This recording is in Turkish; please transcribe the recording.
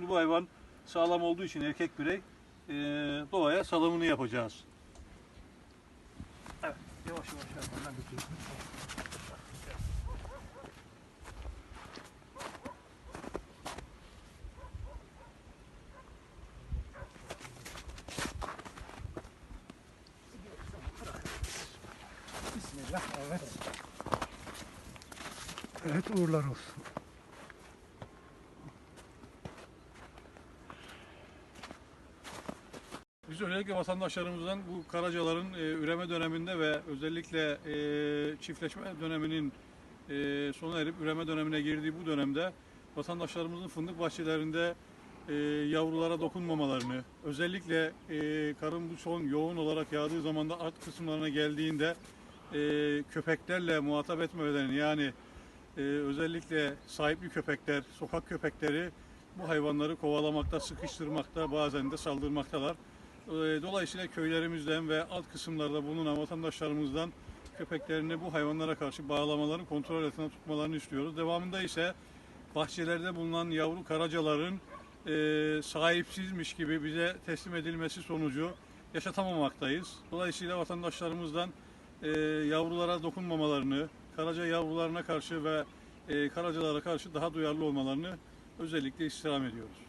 Bu hayvan sağlam olduğu için erkek birey e, doğaya salımını yapacağız. Evet, yavaş yavaş hayvandan götürüyoruz. Bismillah. Evet. Evet uğurlar olsun. Biz özellikle vatandaşlarımızdan bu karacaların e, üreme döneminde ve özellikle e, çiftleşme döneminin e, sona erip üreme dönemine girdiği bu dönemde vatandaşlarımızın fındık bahçelerinde e, yavrulara dokunmamalarını, özellikle e, karın bu son yoğun olarak yağdığı zaman da alt kısımlarına geldiğinde e, köpeklerle muhatap etmemelerini yani e, özellikle sahipli köpekler, sokak köpekleri bu hayvanları kovalamakta, sıkıştırmakta, bazen de saldırmaktalar. E, Dolayısıyla köylerimizden ve alt kısımlarda bulunan vatandaşlarımızdan köpeklerini bu hayvanlara karşı bağlamalarını kontrol altında tutmalarını istiyoruz. Devamında ise bahçelerde bulunan yavru karacaların e, sahipsizmiş gibi bize teslim edilmesi sonucu yaşatamamaktayız. Dolayısıyla vatandaşlarımızdan e, yavrulara dokunmamalarını, karaca yavrularına karşı ve karacalara karşı daha duyarlı olmalarını özellikle istirham ediyoruz.